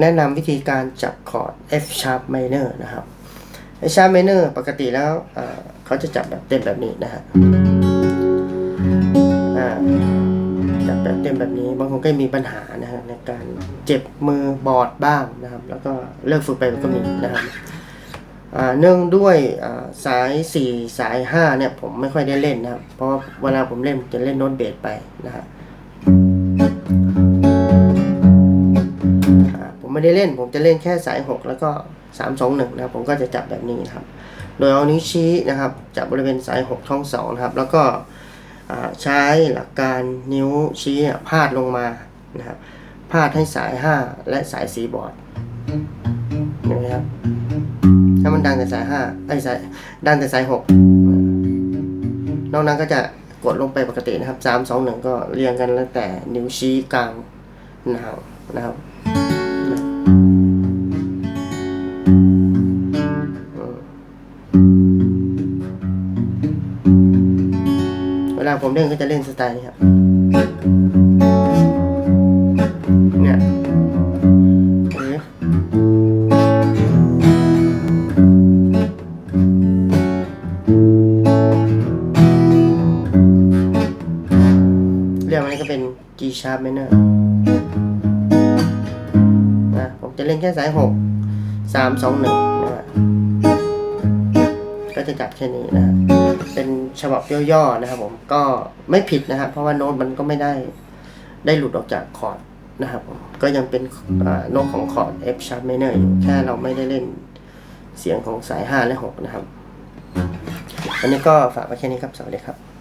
แนะนำวิธีการจับคอร์ด F sharp minor นะครับ F sharp minor ปกติแล้วเขาจะจับแบบเต็มแบบนี้นะฮะจับแบบเต็มแบบนี้ บางคนก็มีปัญหานะฮะในการเจ็บมือบอดบ้างนะครับ แล้วก็เลิกฝึกไปก็มีนะครับเนื่องด้วยสาย 4 สาย 5 เนี่ยผมไม่ค่อยได้เล่นนะครับ เพราะเวลาผมเล่นจะเล่นโน้ตเบสไปนะครั ไม่ได้เล่น ผมจะเล่นแค่สาย 6 แล้วก็ 3 2 1นะครับผมก็จะจับแบบนี้นะครับ โดยเอานิ้วชี้นะครับ จับบริเวณสาย 6 ช่อง2นะครับ แล้วก็ใช้หลักการนิ้วชี้พาดลงมานะครับพาดให้สาย 5 และสาย4บอร์ดเห็นไหมครับถ้ามันดังแต่สาย5ไอ้สายดังแต่สาย6นอกนั้นก็จะกดลงไปปกตินะครับ3 2 1 ก็เรียงกันแล้วแต่นิ้วชี้กลางหนาวนะครับ เวลาผมเล่นก็จะเล่นสไตล์นี้ครับ เนี่ยเรื่องอันนี้ก็เป็น G sharp minor นะผมจะเล่นแค่สายหกสามสองหนึ่ง ก็จะจับแค่นี้นะเป็นฉบับย่อๆนะครับผมก็ไม่ผิดนะครับเพราะว่าโน้ตมันก็ไม่ได้ได้หลุดออกจากคอร์ดนะครับผมก็ยังเป็นโน้ตของคอร์ด F sharp minor อยู่แค่เราไม่ได้เล่นเสียงของสาย 5 และ 6 นะครับ วันนี้ก็ฝากไว้แค่นี้ครับ สวัสดีครับ